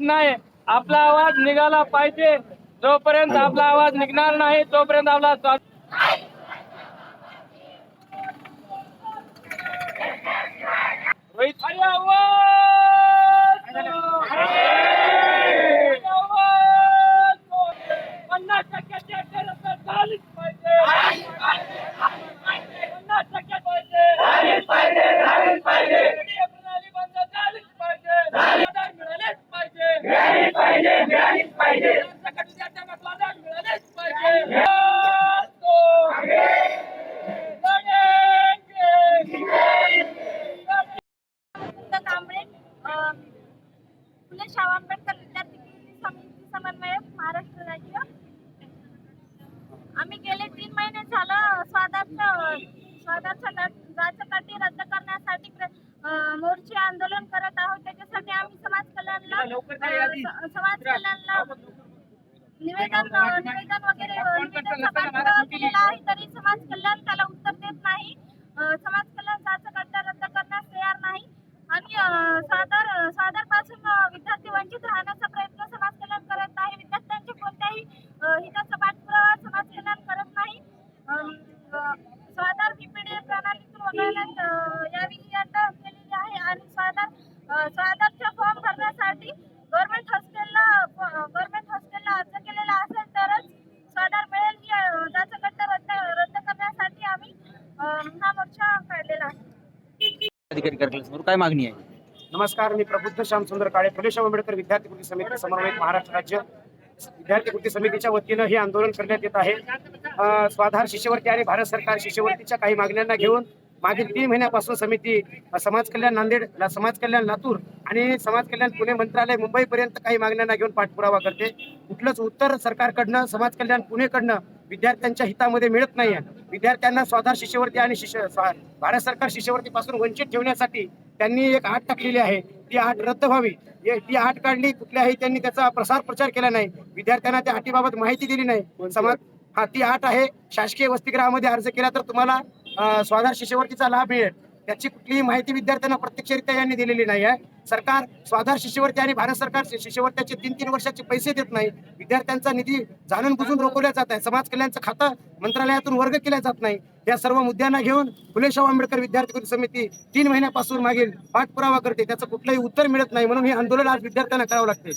नाही आपला आवाज निघाला पाहिजे. जोपर्यंत आपला आवाज निघणार नाही तोपर्यंत आपला स्वा- रोहित अरे आवाज! अरे आवाज! पन्नास टक्क्याची अटक रद्द झालीच पाहिजे पन्नास टक्क्यात पाहिजे रेडिओ प्रणाली बंद झालीच पाहिजे आधार मिळालेच पाहिजे सरसकट विद्यार्थ्यांना आधार मिळालीच पाहिजे फुले शाहू आंबेडकर विद्यार्थी समिती समन्वयक महाराष्ट्र राज्य आम्ही गेले तीन महिने झालं स्वादाचं स्वादाचं जाचं रद्द करण्यासाठी प्र- मोर्चे आंदोलन करत आहोत. समाज कल्याणला अं, स- समाज कल्याणला निवेदन निवेदन वगैरे अं, निवेदनचा पाठपुरावा केलेला आहे तरी समाज कल्याण त्याला उत्तर देत नाही. समाज कल्याण जाचं रद्द करण्यास तयार नाही. आणि सादर सादरपासून विद्यार्थी वंचित राहण्याचा प्रयत्न समाज कल्याण करत आहे विद्यार्थ्यांच्या कोणत्याही हिताचा पाठपुरावा समाज कल्याण करत नाही. स्वाधार बीपीडीए प्रणालीतून वगळण्यात अं, यावी अटक केलेली आहे. आणि स्वाधार स्वाधारचा फॉर्म भरण्यासाठी गव्हर्नमेंट हॉस्टेलला गव्हर्नमेंट हॉस्टेलला अर्ज केलेला असेल तरच स्वाधार मिळेल. जाचं कट्टा रद्द रद्द करण्यासाठी आम्ही हा मोर्चा काढलेला आहे. अधिकारी कार्यालयासमोर काय मागणी आहे? नमस्कार मी प्रबुद्ध श्यामसुंदर काळे शाहू आंबेडकर विद्यार्थी कृती समिती समन्वयक महाराष्ट्र राज्य विद्यार्थी कृती समितीच्या वतीनं हे आंदोलन करण्यात येत आहे. स्वाधार शिष्यवृत्ती आणि भारत सरकार शिष्यवृत्तीच्या काही मागण्यांना घेऊन मागील तीन महिन्यापासून समिती समाज कल्याण नांदेड ला- समाज कल्याण लातूर आणि समाज कल्याण पुणे मंत्रालय मुंबईपर्यंत काही मागण्यांना घेऊन पाठपुरावा करते. कुठलंच उत्तर सरकारकडनं समाज कल्याण पुणेकडनं विद्यार्थ्यांच्या हितामध्ये मिळत नाहीये. विद्यार्थ्यांना स्वाधार शिष्यवृत्ती आणि शिष्य भारत सरकार शिष्यवृत्तीपासून वंचित ठेवण्यासाठी त्यांनी एक आठ टाकलेली आहे. ती आठ रद्द व्हावी. ती आठ काढली कुठल्याही त्यांनी त्याचा प्रसार प्रचार केला नाही. विद्यार्थ्यांना त्या अटीबाबत माहिती दिली नाही. समाज हा ती आठ आहे. शासकीय वसतिगृहामध्ये अर्ज केला तर तुम्हाला स्वाधार शिष्यवृत्तीचा लाभ मिळेल त्याची कुठलीही माहिती विद्यार्थ्यांना प्रत्यक्षरित्या यांनी दिलेली नाही आहे. सरकार स्वाधार शिष्यवृत्ती आणि भारत सरकार शिष्यवृत्त्याचे तीन तीन वर्षाचे पैसे देत नाही. विद्यार्थ्यांचा निधी जाणून बुजून रोखवल्या जात आहे समाज कल्याणचं खातं मंत्रालयातून वर्ग केल्या जात नाही. या सर्व मुद्द्यांना घेऊन फुले शाहू आंबेडकर विद्यार्थी कृती समिती तीन महिन्यापासून मागील पाठपुरावा करते. त्याचं कुठलंही उत्तर मिळत नाही. म्हणून हे आंदोलन आज विद्यार्थ्यांना करावं लागते.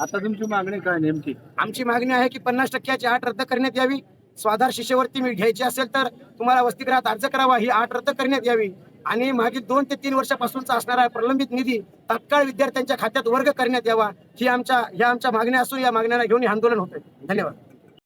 आता तुमची मागणी काय नेमकी? आमची मागणी आहे की पन्नास टक्क्याची आठ रद्द करण्यात यावी. स्वाधार शिष्यवृत्ती मी घ्यायची असेल तर तुम्हाला वसतिगृहात अर्ज करावा. ही आठ रद्द करण्यात यावी. आणि मागील दोन ते तीन वर्षापासूनचा असणारा प्रलंबित निधी तात्काळ विद्यार्थ्यांच्या खात्यात वर्ग करण्यात यावा. ही आमच्या ह्या आमच्या मागण्या असून या मागण्यांना घेऊन हे आंदोलन होते धन्यवाद.